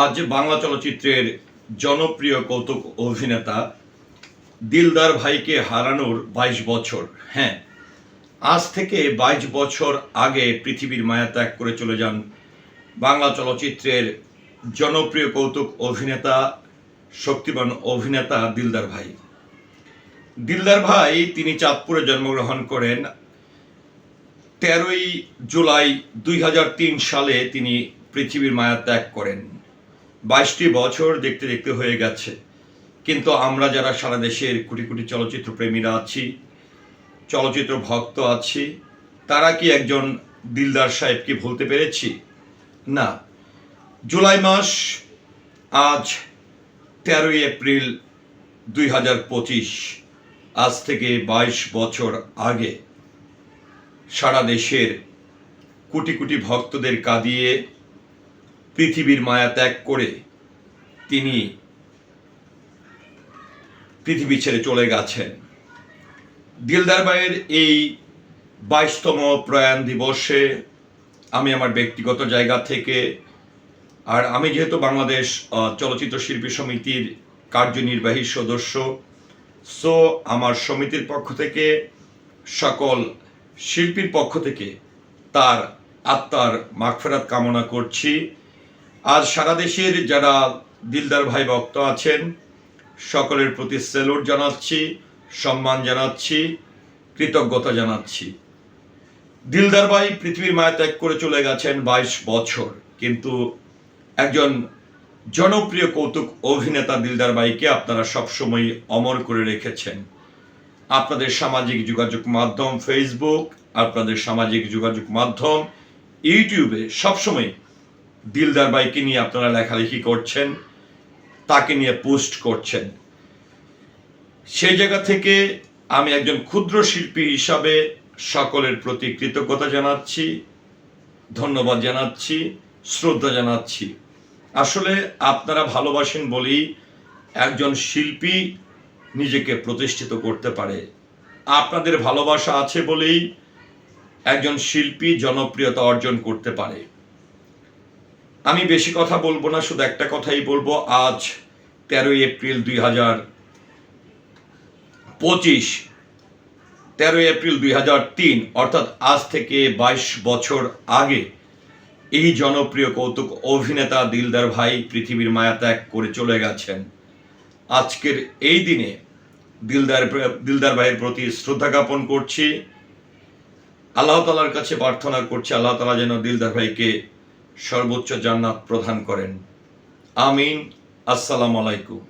আজ বাংলা চলচ্চিত্রের জনপ্রিয় কৌতুক অভিনেতা দিলদার ভাইকে হারানোর বাইশ বছর। হ্যাঁ আজ থেকে বাইশ বছর আগে পৃথিবীর মায়া ত্যাগ করে চলে যান বাংলা চলচ্চিত্রের জনপ্রিয় কৌতুক অভিনেতা, শক্তিমান অভিনেতা দিলদার ভাই। দিলদার ভাই তিনি চাঁদপুরে জন্মগ্রহণ করেন। তেরোই জুলাই দুই হাজার তিন সালে তিনি পৃথিবীর মায়া ত্যাগ করেন। বাইশটি বছর দেখতে দেখতে হয়ে গেছে। কিন্তু আমরা যারা সারা দেশের কোটি কোটি চলচ্চিত্র প্রেমীরা আছি, চলচ্চিত্র ভক্ত আছি, তারা কি একজন দিলদার সাহেবকে ভুলতে পেরেছি? না। জুলাই মাস আজ তেরোই এপ্রিল দুই হাজার পঁচিশ, আজ থেকে বাইশ বছর আগে সারা দেশের কোটি কোটি ভক্তদের কাঁদিয়ে পৃথিবীর মায়া ত্যাগ করে তিনি পৃথিবী ছেড়ে চলে গেছেন। দিলদার ভাইয়ের এই বাইশতম প্রয়াণ দিবসে আমি আমার ব্যক্তিগত জায়গা থেকে আর আমি যেহেতু বাংলাদেশ চলচ্চিত্র শিল্পী সমিতির কার্যনির্বাহী সদস্য, সো আমার সমিতির পক্ষ থেকে, সকল শিল্পীর পক্ষ থেকে তার আত্মার মাগফেরাত কামনা করছি। আজ সারা দেশের যারা দিলদার ভাই ভক্ত আছেন, সকলের প্রতি সেলুট জানাচ্ছি, সম্মান জানাচ্ছি, কৃতজ্ঞতা জানাচ্ছি। দিলদার ভাই পৃথিবীর মায়া ত্যাগ করে চলে গেছেন বাইশ বছর, কিন্তু একজন জনপ্রিয় কৌতুক অভিনেতা দিলদার ভাইকে আপনারা সবসময় অমর করে রেখেছেন। আপনাদের সামাজিক যোগাযোগ মাধ্যম ফেসবুক আপনাদের সামাজিক যোগাযোগ মাধ্যম ইউটিউবে সবসময় দিলদার ভাইকে নিয়ে আপনারা লেখালেখি করছেন, তাকে নিয়ে পোস্ট করছেন। সেই জায়গা থেকে আমি একজন ক্ষুদ্র শিল্পী হিসাবে সকলের প্রতি কৃতজ্ঞতা জানাচ্ছি, ধন্যবাদ জানাচ্ছি, শ্রদ্ধা জানাচ্ছি। আসলে আপনারা ভালোবাসেন বলেই একজন শিল্পী নিজেকে প্রতিষ্ঠিত করতে পারে। আপনাদের ভালোবাসা আছে বলেই একজন শিল্পী জনপ্রিয়তা অর্জন করতে পারে। আমি বেশি কথা বলব না, শুধু একটা কথাই বলব। আজ তেরোই এপ্রিল দুই হাজার পঁচিশ, তেরোই এপ্রিল দুই হাজার তিন, অর্থাৎ আজ থেকে বাইশ বছর আগে এই জনপ্রিয় কৌতুক অভিনেতা দিলদার ভাই পৃথিবীর মায়া ত্যাগ করে চলে গেছেন। আজকের এই দিনে দিলদার দিলদার ভাইয়ের প্রতি শ্রদ্ধা জ্ঞাপন করছি। আল্লাহ তালার কাছে প্রার্থনা করছি, আল্লাহ তালা যেন দিলদার ভাইকে সর্বোচ্চ জান্নাত প্রদান করেন। আমিন। আসসালামু আলাইকুম।